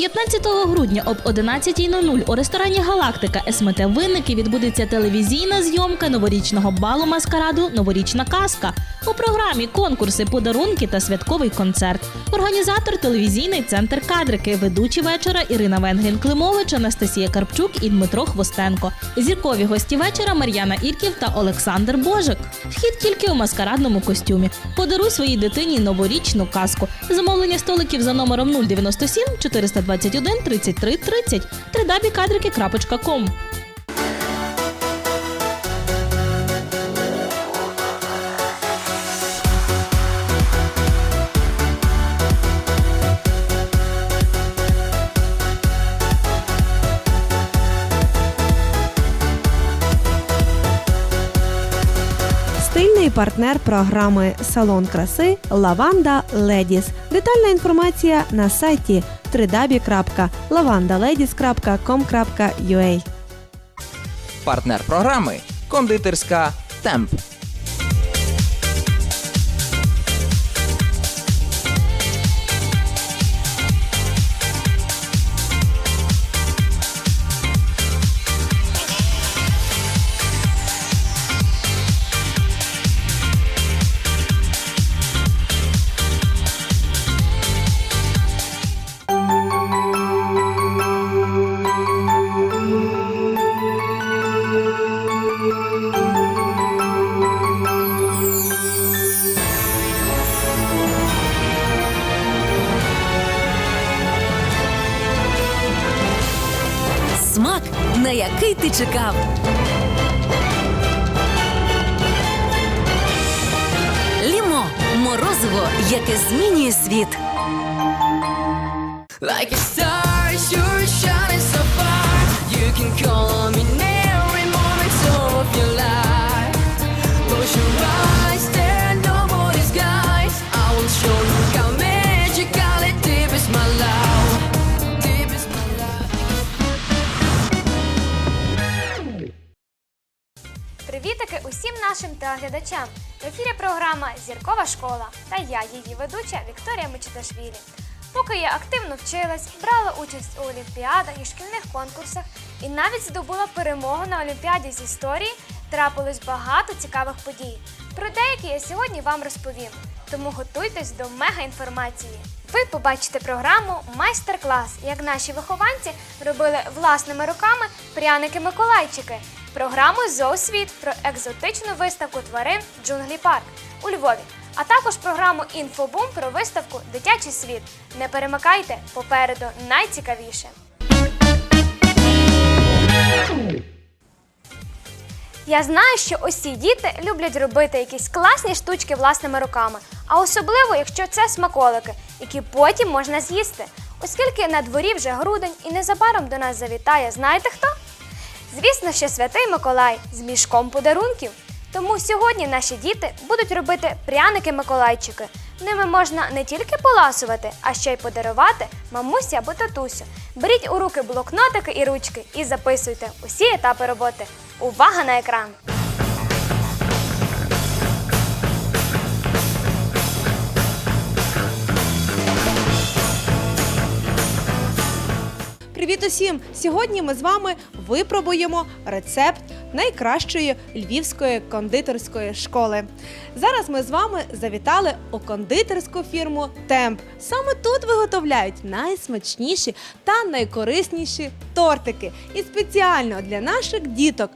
15 грудня об 11.00 у ресторані Галактика СМТ Винники відбудеться телевізійна зйомка новорічного балу маскараду Новорічна казка. У програмі конкурси, подарунки та святковий концерт. Організатор телевізійний центр кадрики, ведучі вечора Ірина Венгрін Климович, Анастасія Карпчук і Дмитро Хвостенко. Зіркові гості вечора Мар'яна Ірків та Олександр Божик. Вхід тільки у маскарадному костюмі. Подаруй своїй дитині новорічну казку. Замовлення столиків за номером 097 421 33 30 www.kadrики.com Стильний партнер програми Салон краси Lavanda Ladies. Детальна інформація на сайті www.lavandaladies.com.ua Партнер програми кондитерська Темп. Яке змінює світ. Like a star, you're shining so far. You can call on me in every moment of your life. Close your eyes, there are no. I will show you how magical and deep is my love. Deep is my love. Привітики усім нашим телеглядачам! В ефірі програма Зіркова школа та я, її ведуча Вікторія Мечеташвілі. Поки я активно вчилась, брала участь у олімпіадах і шкільних конкурсах і навіть здобула перемогу на олімпіаді з історії, трапилось багато цікавих подій. Про деякі я сьогодні вам розповім. Тому готуйтесь до мега-інформації. Ви побачите програму Майстер-клас, як наші вихованці робили власними руками пряники-миколайчики. Програму Зоосвіт про екзотичну виставку тварин Джунглі Парк у Львові. А також програму Інфобум про виставку Дитячий світ. Не перемикайте попереду найцікавіше. Я знаю, що усі діти люблять робити якісь класні штучки власними руками, а особливо, якщо це смаколики, які потім можна з'їсти. Оскільки на дворі вже грудень і незабаром до нас завітає, знаєте хто? Звісно, що святий Миколай з мішком подарунків. Тому сьогодні наші діти будуть робити пряники-миколайчики. Ними можна не тільки поласувати, а ще й подарувати мамусі або татусю. Беріть у руки блокнотики і ручки і записуйте усі етапи роботи. Увага на екран! Привіт усім! Сьогодні ми з вами випробуємо рецепт найкращої львівської кондитерської школи. Зараз ми з вами завітали у кондитерську фірму Темп. Саме тут виготовляють найсмачніші та найкорисніші тортики. І спеціально для наших діток.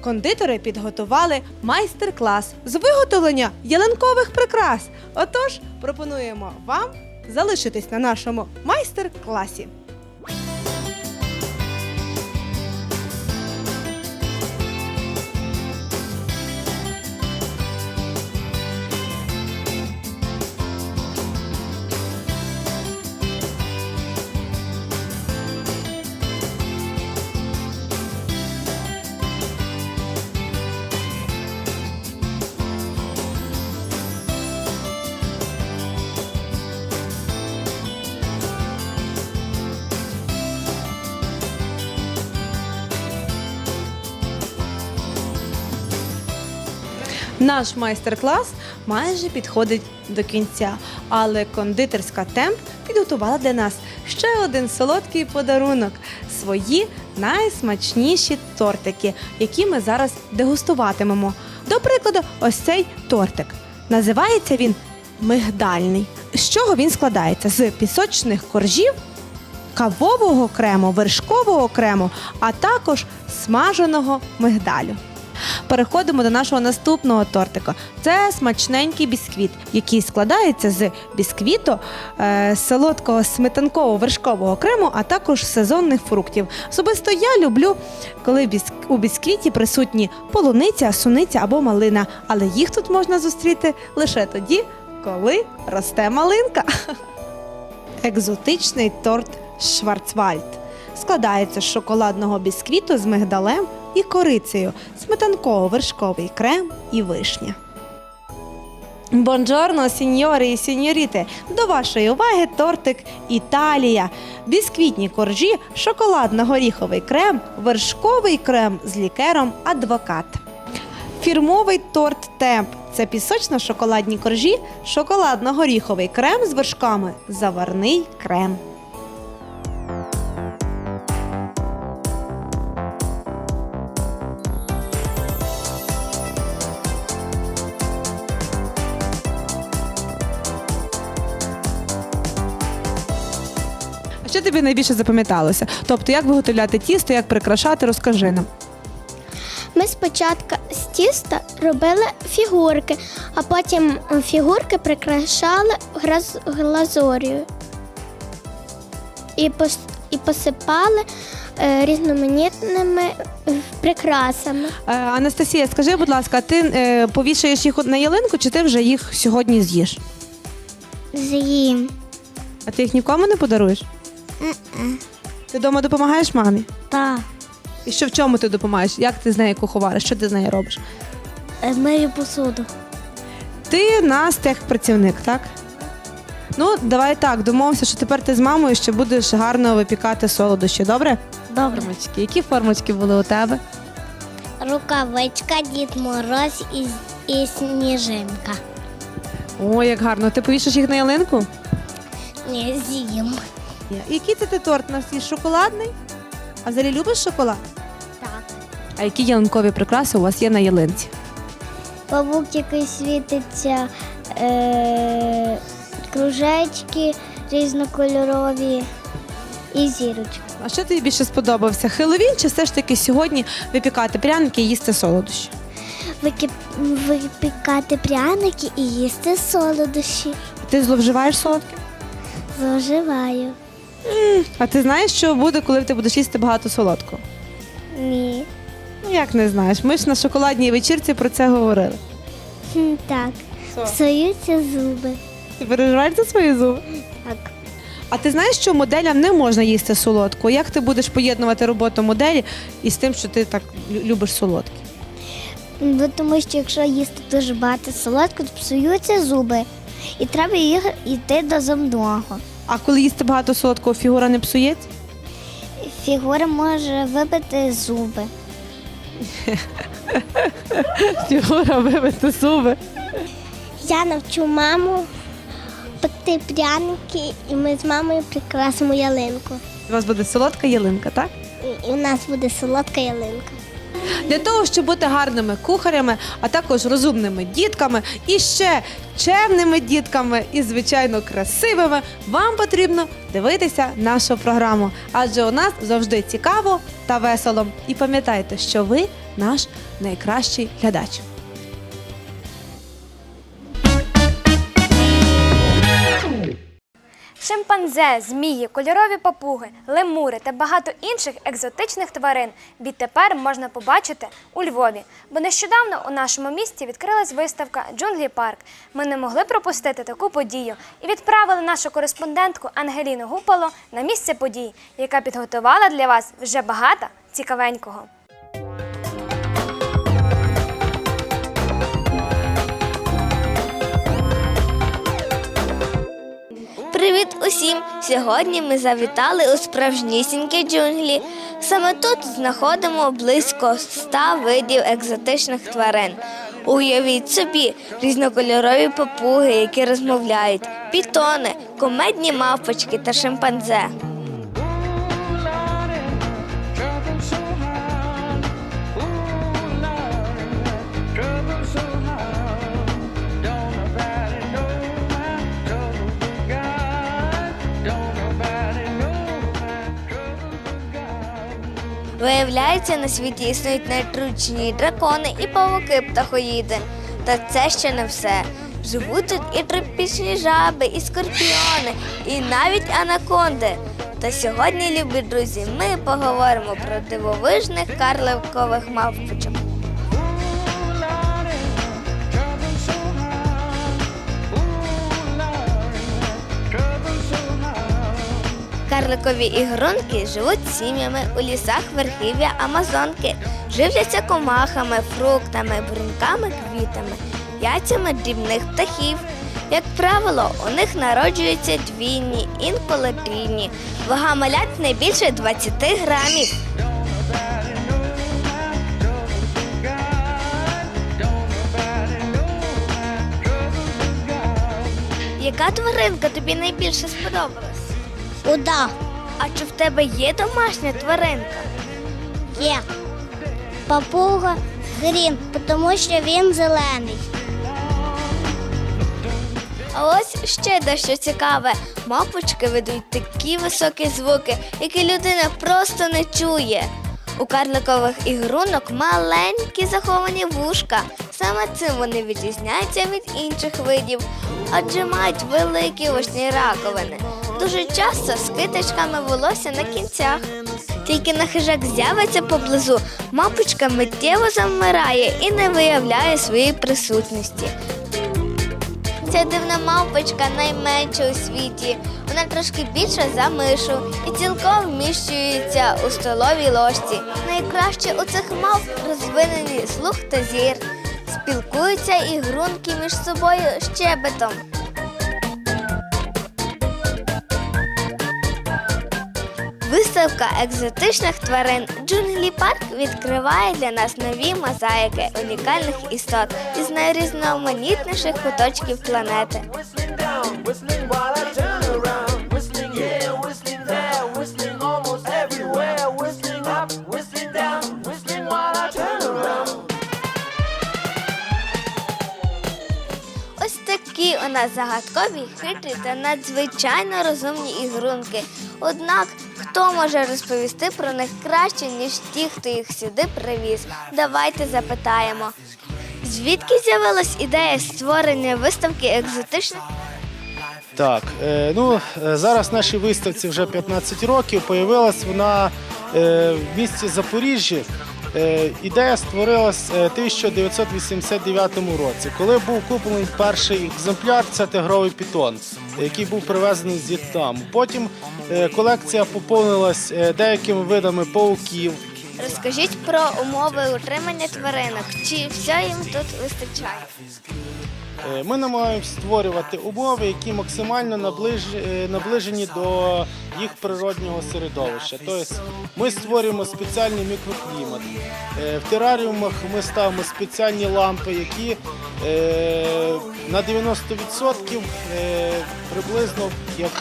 Кондитори підготували майстер-клас з виготовлення ялинкових прикрас. Отож, пропонуємо вам залишитись на нашому майстер-класі. Наш майстер-клас майже підходить до кінця, але кондитерська темп підготувала для нас ще один солодкий подарунок свої найсмачніші тортики, які ми зараз дегустуватимемо. До прикладу, ось цей тортик. Називається він мигдальний. З чого він складається? З пісочних коржів, кавового крему, вершкового крему, а також смаженого мигдалю. Переходимо до нашого наступного тортика. Це смачненький бісквіт, який складається з бісквіту, е, солодкого сметанкового вершкового крему, а також сезонних фруктів. Особисто я люблю, коли у бісквіті присутні полуниця, суниця або малина, але їх тут можна зустріти лише тоді, коли росте малинка. Екзотичний торт Шварцвальд складається з шоколадного бісквіту з мигдалем і корицею, сметанково-вершковий крем і вишня. Бонджорно, сіньори і сіньоріти! До вашої уваги тортик Італія. Бісквітні коржі, шоколадно-горіховий крем, вершковий крем з лікером адвокат. Фірмовий торт Темп це пісочно-шоколадні коржі, шоколадно-горіховий крем з вершками, заварний крем. Що тобі найбільше запам'яталося? Тобто, як виготовляти тісто, як прикрашати, розкажи нам. Ми спочатку з тіста робили фігурки, а потім фігурки прикрашали граз- глазур'ю і, пос- і посипали е, різноманітними е, прикрасами. Е, Анастасія, скажи, будь ласка, ти е, повішаєш їх на ялинку, чи ти вже їх сьогодні з'їш? З'їм. А ти їх нікому не подаруєш? Ти вдома допомагаєш мамі? Так. І що в чому ти допомагаєш? Як ти з нею куховариш? Що ти з нею робиш? Мию посуду. Ти нас техпрацівник, так? Ну, давай так, домовимося, що тепер ти з мамою ще будеш гарно випікати солодощі, добре? Добре. Формочки. Які формочки були у тебе? Рукавичка, Дід Мороз і, і сніжинка. Ой, як гарно. Ти повішаш їх на ялинку? Ні, з'їм. Який це ти торт? У нас є шоколадний? А взагалі любиш шоколад? Так. А які ялинкові прикраси у вас є на ялинці? Павук, який світиться, е- кружечки різнокольорові і зірочки. А що тобі більше сподобався? Хеллоуін чи все ж таки сьогодні випікати пряники і їсти солодощі? Випікати пряники і їсти солодощі. Ти зловживаєш солодким? Заживаю. А ти знаєш, що буде, коли ти будеш їсти багато солодкого? Ні. Ну як не знаєш? Ми ж на шоколадній вечірці про це говорили. Хм, Так. Псуються зуби. Ти переживаєш за свої зуби? Так. А ти знаєш, що моделям не можна їсти солодку? Як ти будеш поєднувати роботу моделі із тим, що ти так лю- любиш солодке? Бо тому що якщо їсти дуже багато солодкого, то псуються зуби. І треба їх йти до зубного. А коли їсти багато солодкого, фігура не псується? Фігура може вибити зуби. Фігура вибити зуби. Я навчу маму пекти пряники, і ми з мамою прикрасимо ялинку. У вас буде солодка ялинка, так? І у нас буде солодка ялинка. Для того, щоб бути гарними кухарями, а також розумними дітками і ще чемними дітками і, звичайно, красивими, вам потрібно дивитися нашу програму. Адже у нас завжди цікаво та весело. І пам'ятайте, що ви наш найкращий глядач. Шимпанзе, змії, кольорові папуги, лемури та багато інших екзотичних тварин відтепер можна побачити у Львові. Бо нещодавно у нашому місті відкрилась виставка Джунглі Парк. Ми не могли пропустити таку подію і відправили нашу кореспондентку Ангеліну Гупало на місце подій, яка підготувала для вас вже багато цікавенького. Усім! Сьогодні ми завітали у справжнісінькі джунглі. Саме тут знаходимо близько ста видів екзотичних тварин. Уявіть собі різнокольорові папуги, які розмовляють, пітони, комедні мавпочки та шимпанзе. Виявляється, на світі існують найтручні дракони і павуки птахоїди. Та це ще не все. Живуть тут і тропічні жаби, і скорпіони, і навіть анаконди. Та сьогодні, любі друзі, ми поговоримо про дивовижних карликових мавпочок. Карликові ігрунки живуть сім'ями у лісах верхів'я Амазонки, живляться комахами, фруктами, бруньками, квітами, яйцями дрібних птахів. Як правило, у них народжуються двійні, інколи трійні. Вага малят не більше 20 грамів. Яка тваринка тобі найбільше сподобалась? Уда. А чи в тебе є домашня тваринка? Є. Папуга грін, тому що він зелений. А ось ще дещо цікаве. Мапочки ведуть такі високі звуки, які людина просто не чує. У карликових ігрунок маленькі заховані вушка. Саме цим вони відрізняються від інших видів, адже мають великі очні раковини. Дуже часто з китичками волосся на кінцях. Тільки на хижак з'явиться поблизу, мапочка миттєво завмирає і не виявляє своєї присутності. Ця дивна мавпочка найменша у світі. Вона трошки більша за мишу і цілком вміщується у столовій ложці. Найкраще у цих мавп розвинені слух та зір. Спілкуються і грунки між собою щебетом. Виставка екзотичних тварин Джунглі Парк відкриває для нас нові мозаїки унікальних істот із найрізноманітніших куточків планети. Ось такі у нас загадкові, хитрі та надзвичайно розумні ігрунки. Однак, хто може розповісти про них краще, ніж ті, хто їх сюди привіз? Давайте запитаємо. Звідки з'явилась ідея створення виставки екзотичних Так, е, ну е, зараз нашій виставці вже 15 років. Появилась вона е, в місті Запоріжжі. Е, ідея створилась е, 1989 році, коли був куплений перший екземпляр, це тигровий пітон, який був привезений з В'єтнаму. Потім е, колекція поповнилась е, деякими видами пауків. Розкажіть про умови утримання тваринок. Чи все їм тут вистачає? Е, Ми намагаємося створювати умови, які максимально е, наближені до їх природнього середовища. Тобто ми створюємо спеціальний мікроклімат. Е, В тераріумах ми ставимо спеціальні лампи, які на 90% е, приблизно як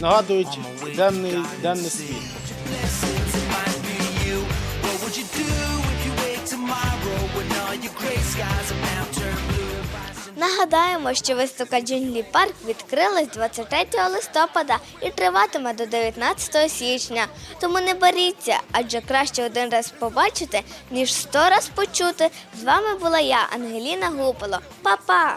нагадують денний, денне світло. Нагадаємо, що виставка Джунглі Парк відкрилась 23 листопада і триватиме до 19 січня. Тому не боріться, адже краще один раз побачити, ніж сто раз почути. З вами була я, Ангеліна Гупало. Па-па!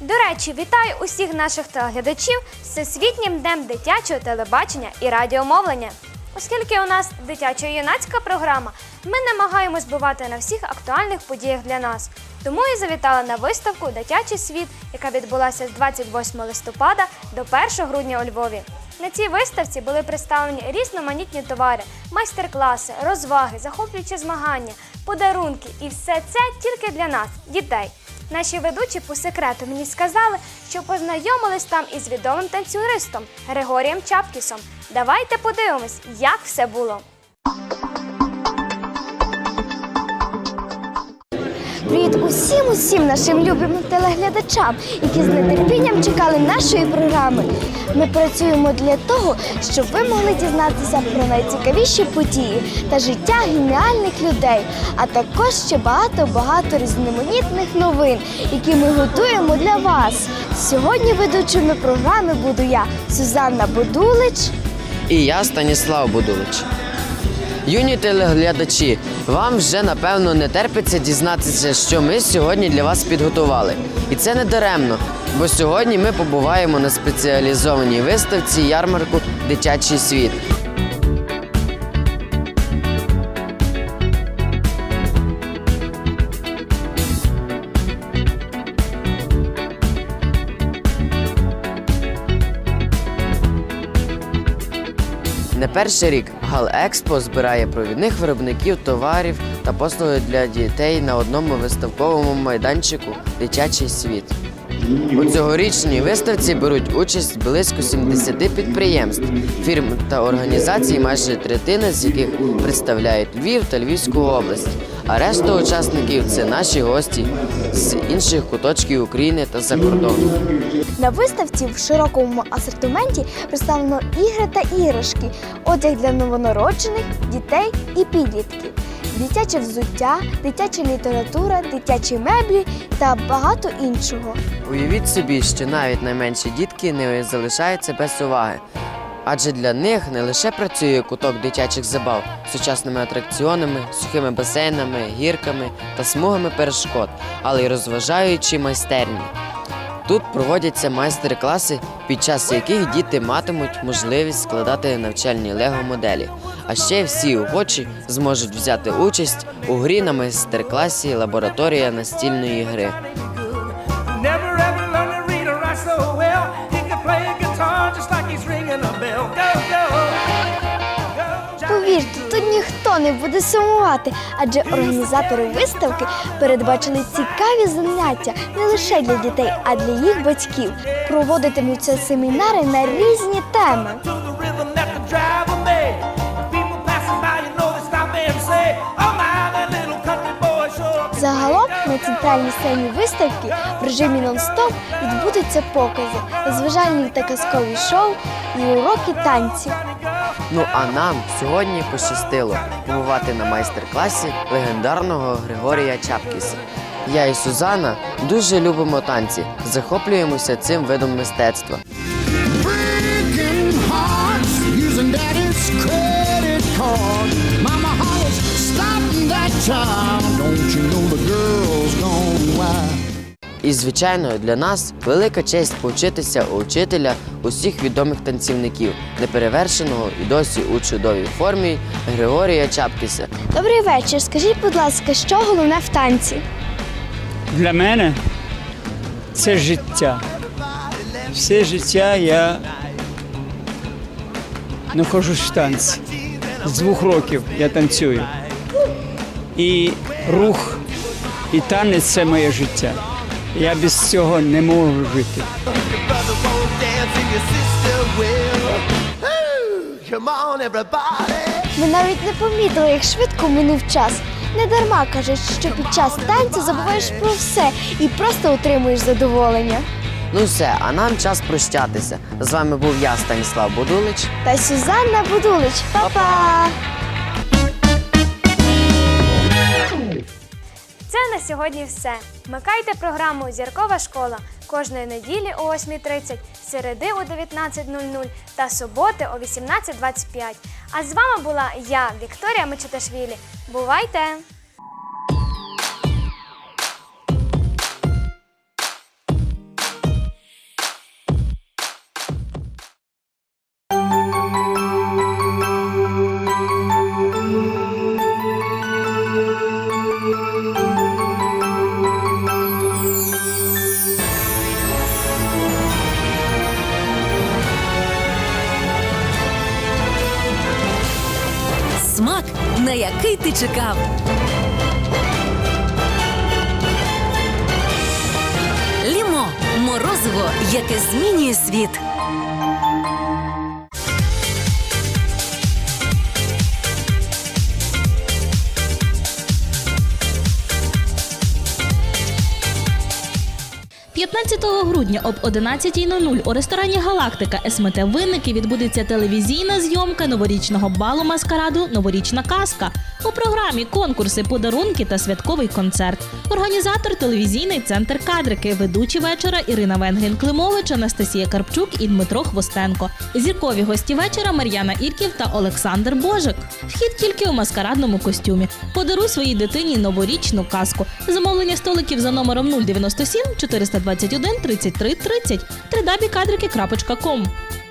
До речі, вітаю усіх наших телеглядачів з Всесвітнім днем дитячого телебачення і радіомовлення. Оскільки у нас дитячо-юнацька програма, ми намагаємось бувати на всіх актуальних подіях для нас. Тому і завітала на виставку Дитячий світ, яка відбулася з 28 листопада до 1 грудня у Львові. На цій виставці були представлені різноманітні товари, майстер-класи, розваги, захоплюючі змагання, подарунки і все це тільки для нас, дітей. Наші ведучі по секрету мені сказали, що познайомились там із відомим танцюристом Григорієм Чапкісом. Давайте подивимось, як все було. Усім усім нашим любим телеглядачам, які з нетерпінням чекали нашої програми. Ми працюємо для того, щоб ви могли дізнатися про найцікавіші події та життя геніальних людей, а також ще багато-багато різноманітних новин, які ми готуємо для вас. Сьогодні ведучими програми буду я, Сюзанна Бодулич. І я Станіслав Будулич. Юні телеглядачі, вам вже напевно не терпиться дізнатися, що ми сьогодні для вас підготували. І це не даремно, бо сьогодні ми побуваємо на спеціалізованій виставці ярмарку Дитячий світ. Перший рік Галекспо збирає провідних виробників товарів та послуги для дітей на одному виставковому майданчику Дитячий світ. У цьогорічній виставці беруть участь близько 70 підприємств, фірм та організацій, майже третина з яких представляють Львів та Львівську область. А решта учасників це наші гості з інших куточків України та за кордону. На виставці в широкому асортименті представлено ігри та іграшки, одяг для новонароджених, дітей і підлітків, дитяче взуття, дитяча література, дитячі меблі та багато іншого. Уявіть собі, що навіть найменші дітки не залишаються без уваги. Адже для них не лише працює куток дитячих забав сучасними атракціонами, сухими басейнами, гірками та смугами перешкод, але й розважаючі майстерні. Тут проводяться майстер-класи, під час яких діти матимуть можливість складати навчальні лего-моделі. А ще всі охочі зможуть взяти участь у грі на майстер-класі Лабораторія настільної гри. Не буде сумувати, адже організатори виставки передбачили цікаві заняття не лише для дітей, а для їх батьків. Проводитимуться семінари на різні теми. Загалом на центральній сцені виставки в режимі нон-стоп відбудуться покази, розважальні та казкові шоу і уроки танців. Ну а нам сьогодні пощастило побувати на майстер-класі легендарного Григорія Чапкіса. Я і Сузана дуже любимо танці, захоплюємося цим видом мистецтва. Mama hollers, stop that child. Don't you know І звичайно, для нас велика честь повчитися у вчителя усіх відомих танцівників, неперевершеного і досі у чудовій формі Григорія Чапкіса. Добрий вечір. Скажіть, будь ласка, що головне в танці? Для мене це життя. Все життя я знаходжусь в танці. З двох років я танцюю. І рух, і танець це моє життя. Я без цього не можу жити. Ми навіть не помітили, як швидко минув час. Не дарма кажуть, що під час танцю забуваєш про все і просто отримуєш задоволення. Ну все, а нам час прощатися. З вами був я, Станіслав Будулич. Та Сюзанна Будулич. Па-па! Це на сьогодні все. Вмикайте програму Зіркова школа кожної неділі о 8.30, середи о 19.00 та суботи о 18.25. А з вами була я, Вікторія Мечеташвілі. Бувайте! 15 грудня об 11.00 у ресторані Галактика СМТ Винники відбудеться телевізійна зйомка новорічного балу маскараду Новорічна казка. У програмі конкурси, подарунки та святковий концерт. Організатор телевізійний центр кадрики, ведучі вечора Ірина Венгрін Климович, Анастасія Карпчук і Дмитро Хвостенко. Зіркові гості вечора Мар'яна Ірків та Олександр Божик. Вхід тільки у маскарадному костюмі. Подаруй своїй дитині новорічну казку. Замовлення столиків за номером 097 421 33 30 www.kadriki.com